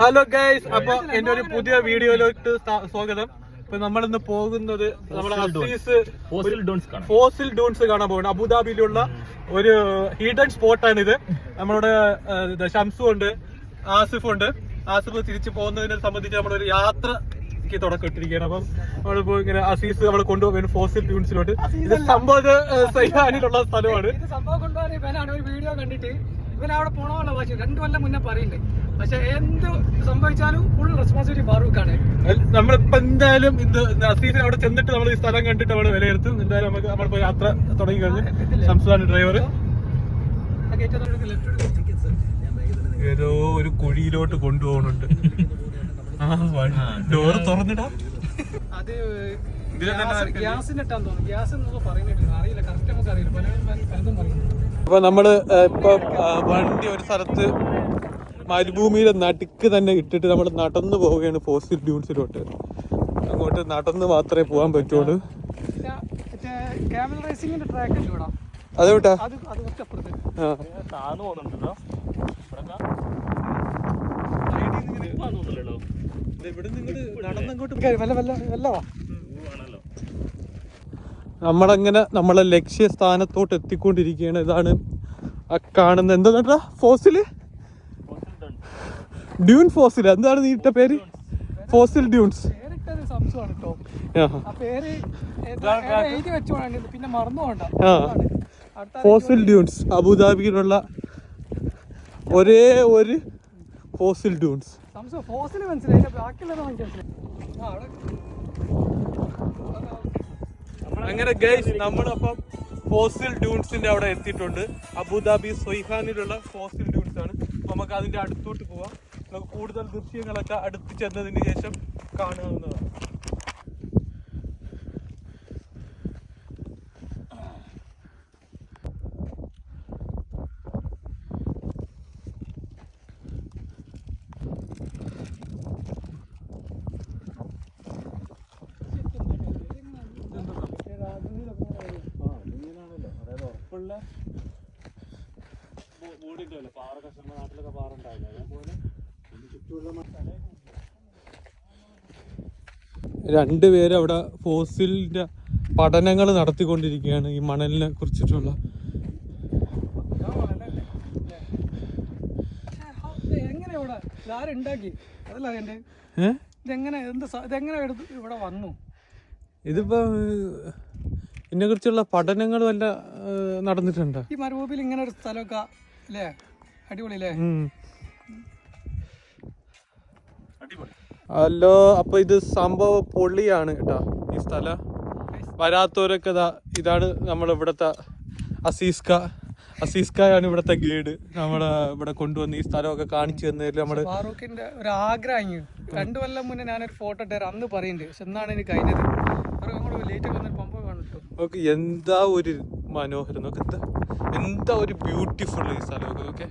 Hello guys അപ്പൊ എന്റെ ഒരു പുതിയ വീഡിയോയിലോട്ട് സ്വാ- സ്വാഗതം. ഇപ്പൊ നമ്മളിന്ന് പോകുന്നത് നമ്മുടെ അസീസ് ഫോസിൽ ഡോൺസ് കാണാൻ പോകുന്നത് അബുദാബിയിലുള്ള ഒരു ഹിഡൻ സ്പോട്ടാണ് ഇത് നമ്മുടെ ഏഹ്, ഷംസു ഉണ്ട് ആസിഫ് ഉണ്ട്. ആസിഫ് തിരിച്ചു പോകുന്നതിനെ സംബന്ധിച്ച് നമ്മളൊരു യാത്രയ്ക്ക് തുടക്കം ഇട്ടിരിക്കുകയാണ്. അപ്പം നമ്മളിപ്പോ ഇങ്ങനെ അസീസ് നമ്മൾ കൊണ്ടുപോകുന്ന ഫോസിൽ ഡ്യൂൺസിലോട്ട് ഇത് സംഭവം സൈഹാനിലുള്ള സ്ഥലമാണ്. ഇത് സംഭവം കൊണ്ടുപോകാൻ ഒരു വീഡിയോ കണ്ടിട്ട്. ഇവൻ അവിടെ പോണമല്ലോ പക്ഷെ രണ്ടു കൊല്ലം മുന്നേ പറയണ്ടേ. പക്ഷെ എന്ത് സംഭവിച്ചാലും ഫുൾ റെസ്പോൺസിബിലിറ്റി ഫാറൂഖാണ്. നമ്മളിപ്പോ എന്തായാലും ഇന്ന് അസീസിന് അവിടെ ചെന്നിട്ട് നമ്മൾ ഈ സ്ഥലം കണ്ടിട്ട് അവിടെ വിലയിരുത്തും. എന്തായാലും നമുക്ക് നമ്മളിപ്പോ യാത്ര തുടങ്ങി കഴിഞ്ഞു. സംസ്ഥാന ഡ്രൈവർ ഏതോ ഒരു കുഴിയിലോട്ട് കൊണ്ടുപോകുന്നുണ്ട്. ഡോർ തുറന്നിടാ. അത് ഗ്യാസിനിട്ടാന്ന് തോന്നുന്നു. ഗ്യാസ് എന്നൊക്കെ പറയുന്നുണ്ട് അറിയില്ല കറക്റ്റ് നമുക്ക് അറിയില്ല. പലരും പലതും പറയുന്നു അപ്പൊ നമ്മൾ ഇപ്പൊ വണ്ടി ഒരു സ്ഥലത്ത് മരുഭൂമിയിലെ നടുക്ക് തന്നെ ഇട്ടിട്ട് നമ്മൾ നടന്നു പോവുകയാണ് ഫോസിൽ ഡ്യൂൺസിലോട്ട് അങ്ങോട്ട് നടന്ന് മാത്രമേ പോകാൻ പറ്റുള്ളൂ. അതെവിട്ടാ ഇവിടെ? നിങ്ങൾ നടന്നങ്ങോട്ട് വല്ല വല്ല വല്ല നമ്മളങ്ങനെ നമ്മളെ ലക്ഷ്യസ്ഥാനത്തോട്ട് എത്തിക്കൊണ്ടിരിക്കുകയാണ്. ഇതാണ് ആ കാണുന്ന എന്താ ഫോസിൽ ഡ്യൂൺ ഫോസിൽ എന്താണ് നീട്ട പേര്? Fossil dunes. കേട്ടോ. Fossil dunes. അബുദാബിയിലുള്ള ഒരേ ഒരു ഫോസിൽ ഡ്യൂൺസ്. ഫോസിൽ മനസ്സിലായി അതിന്റെ ബാക്കിയുള്ളത് നമുക്ക് മനസ്സിലായി ആ അവിടെ അങ്ങനെ ഗൈസ് നമ്മളപ്പം ഫോസിൽ ഡ്യൂൺസിന്റെ അവിടെ എത്തിയിട്ടുണ്ട്. അബുദാബി സൊയ്ഹാനിലുള്ള ഫോസിൽ ഡ്യൂൺസ് ആണ്. നമുക്ക് അതിന്റെ അടുത്തോട്ട് പോവാം. നമുക്ക് കൂടുതൽ ദൃശ്യങ്ങളൊക്കെ അടുത്ത് ചെന്നതിന് ശേഷം കാണാവുന്നതാണ്. രണ്ടുപേര് അവിടെ ഫോസിലിന്റെ പഠനങ്ങൾ നടത്തിക്കൊണ്ടിരിക്കുകയാണ് ഈ മണലിനെ കുറിച്ചിട്ടുള്ള. എങ്ങനെ ഇവിടെ? ഇതാരുണ്ടാക്കി അതല്ല എന്റെ ഏ? ഇതെങ്ങനെ എന്ത് സ- ഇതെങ്ങനെ എടുത്ത് ഇവിടെ വന്നു? ഇതിപ്പോ ഇതിനെ കുറിച്ചുള്ള വല്ല നടന്നിട്ടുണ്ട്? ഈ മരുഭൂമിയിൽ ഇങ്ങനെ ഒരു സ്ഥലമൊക്കെ അല്ലേ? അടിപൊളി അല്ലേ? അല്ലോ അപ്പൊ ഇത് സംഭവ പൊള്ളിയാണ് കേട്ടോ ഈ സ്ഥലം. വരാത്തവരൊക്കെ ഇതാണ് നമ്മൾ ഇവിടുത്തെ അസീസ്ക. അസീസ്കയാണ് ഇവിടത്തെ ഗൈഡ്. നമ്മളെ ഇവിടെ കൊണ്ടുവന്ന് ഈ സ്ഥലമൊക്കെ കാണിച്ചു തന്നതിൽ നമ്മൾ ഫാറൂഖിന്റെ ഒരു ആഗ്രഹം രണ്ടു കൊല്ലം മുന്നേ ഞാനൊരു ഫോട്ടോ ഇട്ടേ അന്ന് പറയുന്നുണ്ട്. പക്ഷെ എന്നാണ് എനിക്ക് കഴിഞ്ഞത്? അങ്ങോട്ട് ലേറ്റ് വന്നൊരു പമ്പ നോക്ക് എന്താ ഒരു മനോഹരം? നോക്ക് എന്താ? എന്താ ഒരു ബ്യൂട്ടിഫുൾ ഈ സ്ഥലമൊക്കെ ഓക്കെ